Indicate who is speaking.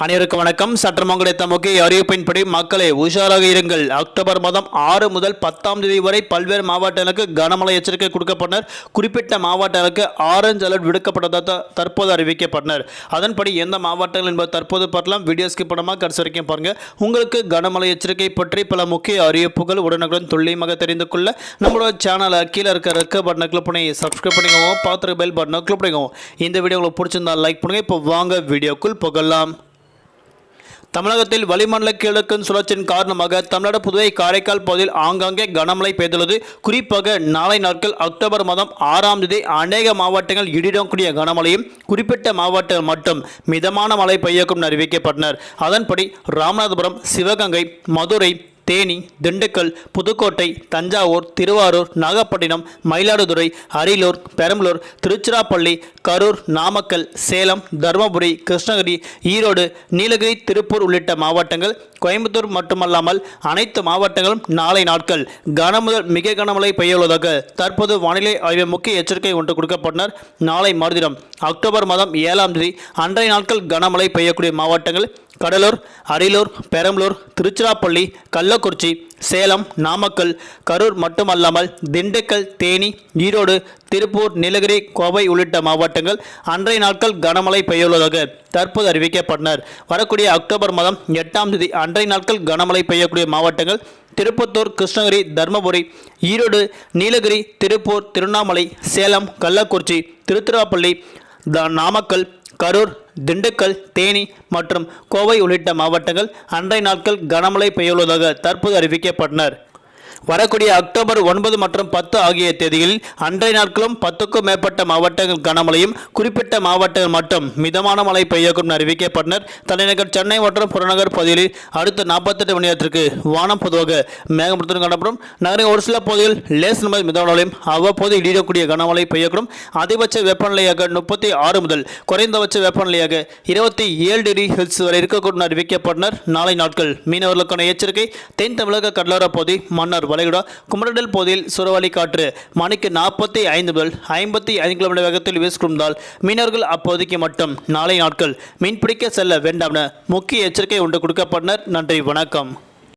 Speaker 1: அனைவருக்கும் வணக்கம். சற்றம் கிடைத்த முக்கிய அறிவிப்பின்படி மக்களை உஷாராக இருங்கள். அக்டோபர் மாதம் ஆறு முதல் பத்தாம் தேதி வரை பல்வேறு மாவட்டங்களுக்கு கனமழை எச்சரிக்கை கொடுக்கப்பட்டனர். குறிப்பிட்ட மாவட்டங்களுக்கு ஆரஞ்சு அலர்ட் விடுக்கப்பட்டதாக தற்போது அறிவிக்கப்பட்டனர். அதன்படி எந்த மாவட்டங்கள் என்பது தற்போது பார்க்கலாம். வீடியோஸ்க்கு படமாக கடைசி வரைக்கும் பாருங்க. உங்களுக்கு கனமழை எச்சரிக்கை பற்றி பல முக்கிய அறிவிப்புகள் உடனுக்குடன் துல்லியமாக தெரிந்து கொள்ள நம்மளோட சேனலை கீழே இருக்க ரெக்க பட்டனை கிளிக் பண்ணி சப்ஸ்கிரைப் பண்ணிக்கோங்க. பார்த்துருக்க பெல் பட்டனை கிளிக் பண்ணிக்கோங்க. இந்த வீடியோ உங்களுக்கு பிடிச்சிருந்தா லைக் பண்ணுங்க. இப்போ வாங்க வீடியோக்குள் புகழலாம் தமிழகத்தில் வளிமண்டல கிழக்கு சுழற்சியின் காரணமாக தமிழ்நாடு புதுவை காரைக்கால் பகுதியில் ஆங்காங்கே கனமழை பெய்துள்ளது. குறிப்பாக நாளை நாட்கள் அக்டோபர் மாதம் ஆறாம் தேதி அநேக மாவட்டங்கள் இடிடக்கூடிய கனமழையும் குறிப்பிட்ட மாவட்டங்கள் மட்டும் மிதமான மழை பெய்யக்கும் அறிவிக்கப்பட்டனர். அதன்படி ராமநாதபுரம் சிவகங்கை மதுரை தேனி திண்டுக்கல் புதுக்கோட்டை தஞ்சாவூர் திருவாரூர் நாகப்பட்டினம் மயிலாடுதுறை அரியலூர் பெரம்பலூர் திருச்சிராப்பள்ளி கரூர் நாமக்கல் சேலம் தருமபுரி கிருஷ்ணகிரி ஈரோடு நீலகிரி திருப்பூர் உள்ளிட்ட மாவட்டங்கள் கோயம்புத்தூர் மட்டுமல்லாமல் அனைத்து மாவட்டங்களும் நாளை நாட்கள் கனமுதல் மிக கனமழை பெய்யுள்ளதாக தற்போது வானிலை ஆய்வு முக்கிய எச்சரிக்கை ஒன்று கொடுக்கப்பட்டனர். நாளை மறுதினம் அக்டோபர் மாதம் ஏழாம் தேதி அன்றைய நாட்கள் கனமழை பெய்யக்கூடிய மாவட்டங்கள் கடலூர் அரியலூர் பெரம்பலூர் திருச்சிராப்பள்ளி கள்ளக்குறிச்சி சேலம் நாமக்கல் கரூர் மட்டுமல்லாமல் திண்டுக்கல் தேனி ஈரோடு திருப்பூர் நீலகிரி கோவை உள்ளிட்ட மாவட்டங்கள் அன்றைய நாட்கள் கனமழை பெய்யுள்ளதாக தற்போது அறிவிக்கப்பட்டனர். வரக்கூடிய அக்டோபர் மாதம் எட்டாம் தேதி அன்றைய நாட்கள் கனமழை பெய்யக்கூடிய மாவட்டங்கள் திருப்பத்தூர் கிருஷ்ணகிரி தர்மபுரி ஈரோடு நீலகிரி திருப்பூர் திருவண்ணாமலை சேலம் கள்ளக்குறிச்சி திருச்சிராப்பள்ளி த நாமக்கல் கரூர் திண்டுக்கல் தேனி மற்றும் கோவை உள்ளிட்ட மாவட்டங்கள் அன்றைய நாட்கள் கனமழை பெய்யுள்ளதாக தற்போது அறிவிக்கப்பட்டனர். வரக்கூடிய அக்டோபர் ஒன்பது மற்றும் பத்து ஆகிய தேதிகளில் அன்றைய நாட்களும் பத்துக்கும் மேற்பட்ட மாவட்டங்கள் கனமழையும் குறிப்பிட்ட மாவட்டங்கள் மட்டும் மிதமான மழை பெய்யக்கும் அறிவிக்கப்பட்டனர். தலைநகர் சென்னை மற்றும் புறநகர் பகுதிகளில் அடுத்த நாற்பத்தெட்டு மணி நேரத்திற்கு வானம் பொதுவாக மேகமூட்டத்துடன் காணப்படும். நகரின் ஒரு சில பகுதியில் லேஸ் முதல் மிதமான மழையும் அவ்வப்போது இடியக்கூடிய கனமழை பெய்யக்கூடும். அதிகபட்ச வெப்பநிலையாக முப்பத்தி ஆறு முதல் குறைந்தபட்ச வெப்பநிலையாக இருபத்தி ஏழு டிகிரி ஹெல்ஸ் வரை இருக்கக்கூடும் அறிவிக்கப்பட்டனர். நாளை நாட்கள் மீனவர்களுக்கான எச்சரிக்கை. தென் தமிழக கடலோரப் பகுதி மன்னர் வளைகுடா குமரடல் பகுதியில் சுறவழி காற்று. மணிக்கு நாற்பத்தி ஐந்து முதல் ஐம்பத்தி ஐந்து கிலோமீட்டர் வேகத்தில் வீசிக்கொண்டால் மீனவர்கள் அப்போதைக்கு மட்டும் நாளை நாட்கள் மீன்பிடிக்க செல்ல வேண்டாம் என முக்கிய எச்சரிக்கை ஒன்று கொடுக்கப்பட்டனர். நன்றி வணக்கம்.